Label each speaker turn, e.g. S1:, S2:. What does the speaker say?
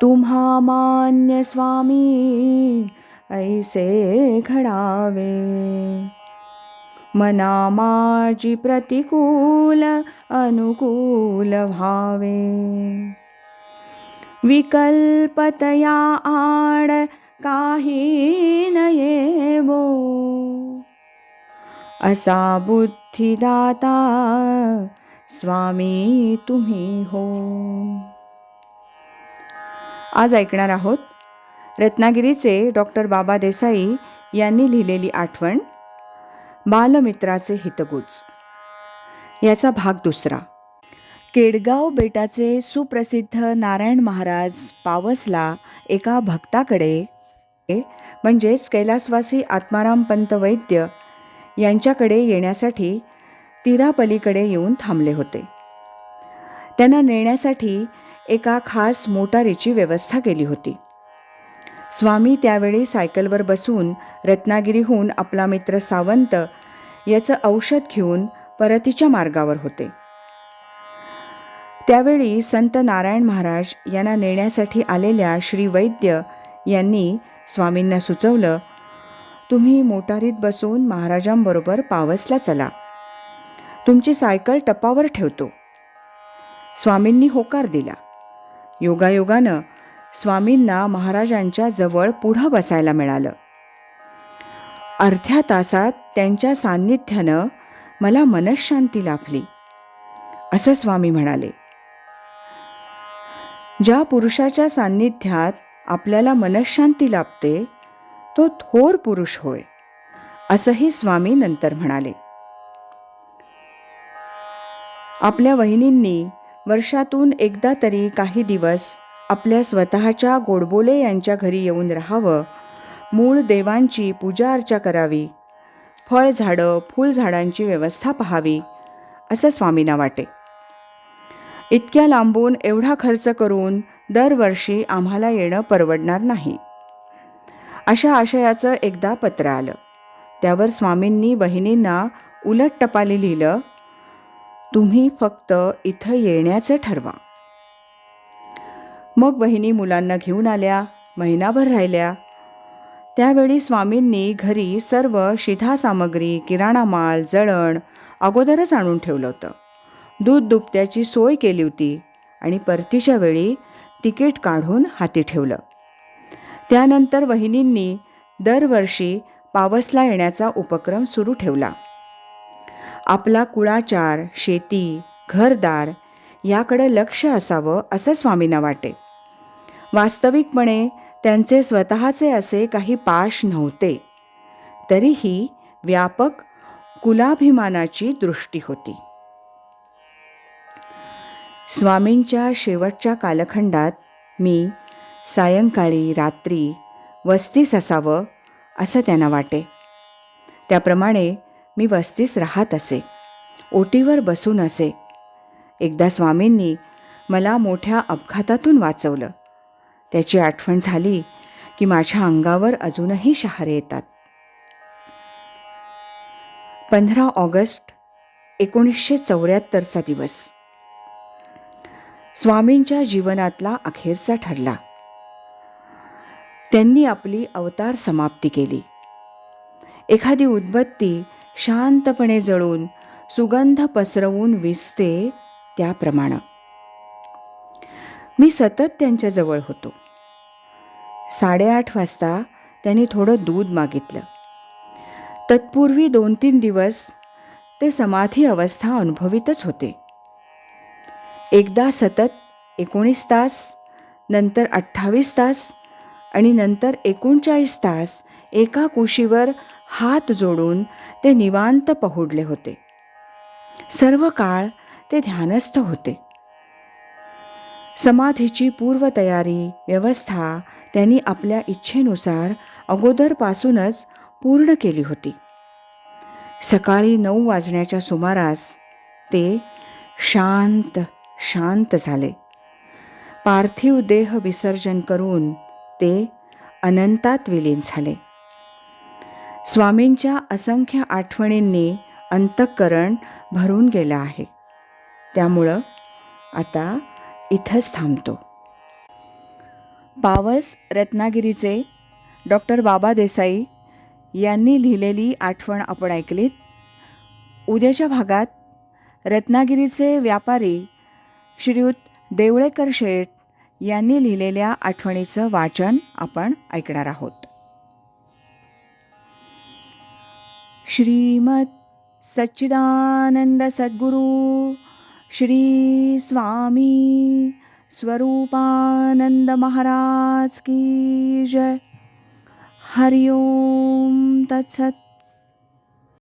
S1: तुम्हा मान्य स्वामी ऐसे घडावे। मना माझी प्रतिकूल अनुकूल व्हावे। विकल्पतया आड काही नयेवो। असा बुद्धिदाता स्वामी तुम्ही हो। आज ऐकणार आहोत. रत्नागिरीचे डॉक्टर बाबा देसाई यांनी लिहिलेली आठवण बालमित्राचे हितगुज. याचा भाग दुसरा. केडगाव बेटाचे सुप्रसिद्ध नारायण महाराज पावसला एका भक्ताकडे म्हणजेच कैलासवासी आत्माराम पंत वैद्य यांच्याकडे येण्यासाठी तिरापलीकडे येऊन थांबले होते. त्यांना नेण्यासाठी एका खास मोटारीची व्यवस्था केली होती. स्वामी त्यावेळी सायकलवर बसून रत्नागिरीहून आपला मित्र सावंत याचं औषध घेऊन परतीच्या मार्गावर होते. त्यावेळी संत नारायण महाराज यांना नेण्यासाठी आलेल्या श्री वैद्य यांनी स्वामींना सुचवलं तुम्ही मोटारीत बसून महाराजांबरोबर पावसला चला. तुमची सायकल टपावर ठेवतो. स्वामींनी होकार दिला. योगायोगानं स्वामींना महाराजांच्या जवळ पुढं बसायला मिळालं. अर्ध्या तासात त्यांच्या सान्निध्यानं मला मनशांती लाभली. असं स्वामी म्हणाले. ज्या पुरुषाच्या सान्निध्यात आपल्याला मनशांती लाभते तो थोर पुरुष होय असंही स्वामी नंतर म्हणाले. आपल्या वहिनींनी वर्षातून एकदा तरी काही दिवस आपल्या स्वतःच्या गोडबोले यांच्या घरी येऊन राहावं. मूळ देवांची पूजा अर्चा करावी. फळझाडं फुलझाडांची व्यवस्था पाहावी असं स्वामींना वाटे. इतक्या लांबून एवढा खर्च करून दरवर्षी आम्हाला येणं परवडणार नाही. अशा आशयाचं एकदा पत्र आलं. त्यावर स्वामींनी बहिणींना उलट टपाली लिहिलं तुम्ही फक्त इथं येण्याचं ठरवा. मग बहिणी मुलांना घेऊन आल्या महिनाभर राहिल्या. त्यावेळी स्वामींनी घरी सर्व शिधा सामग्री किराणा माल जळण अगोदरच आणून ठेवलं होतं. दूध दुपत्याची सोय केली होती आणि परतीच्या वेळी तिकीट काढून हाती ठेवलं. त्यानंतर वहिनींनी दरवर्षी पावसला येण्याचा उपक्रम सुरू ठेवला. आपला कुळाचार शेती घरदार याकडं लक्ष असावं असं स्वामींना वाटे. वास्तविकपणे त्यांचे स्वतःचे असे काही पाश नव्हते. तरीही व्यापक कुलाभिमानाची दृष्टी होती. स्वामींच्या शेवटच्या कालखंडात मी सायंकाळी रात्री वस्तीस असावं असं त्यांना वाटे. त्याप्रमाणे मी वस्तीस राहत असे. ओटीवर बसून असे. एकदा स्वामींनी मला मोठ्या अपघातातून वाचवलं. त्याची आठवण झाली की माझ्या अंगावर अजूनही शहारे येतात. पंधरा ऑगस्ट एकोणीसशे चौऱ्याहत्तरचा दिवस. स्वामींच्या जीवनातला अखेरचा ठरला. त्यांनी आपली अवतार समाप्ती केली. एखादी उद्बत्ती शांतपणे जळून सुगंध पसरवून विसते त्याप्रमाणे. मी सतत त्यांच्याजवळ होतो. साडेआठ वाजता त्यांनी थोडं दूध मागितलं. तत्पूर्वी दोन तीन दिवस ते समाधी अवस्था अनुभवितच होते. एकदा सतत एकोणीस तास नंतर अठ्ठावीस तास आणि नंतर एकोणचाळीस तास एका कुशीवर हात जोडून ते निवांत पहुडले होते. सर्व काळ ते ध्यानस्थ होते. समाधीची पूर्वतयारी व्यवस्था त्यांनी आपल्या इच्छेनुसार अगोदरपासूनच पूर्ण केली होती. सकाळी नऊ वाजण्याच्या सुमारास ते शांत शांत झाले. पार्थिव देह विसर्जन करून ते अनंतात विलीन झाले. स्वामींच्या असंख्य आठवणींनी अंतःकरण भरून गेलं आहे. त्यामुळं आता इथंच थांबतो. पावस रत्नागिरीचे डॉक्टर बाबा देसाई यांनी लिहिलेली आठवण आपण ऐकलीत. उद्याच्या भागात रत्नागिरीचे व्यापारी श्रीयुत देवळेकर शेठ यांनी लिहिलेल्या आठवणीचं वाचन आपण ऐकणार आहोत. श्रीमत् सच्चिदानन्दसद्गुरु श्रीमत्सच्चिदानन्दसद्गुरुश्रीस्वामी स्वरूपानन्दमहाराज जय। हरि ओं तत्सत्।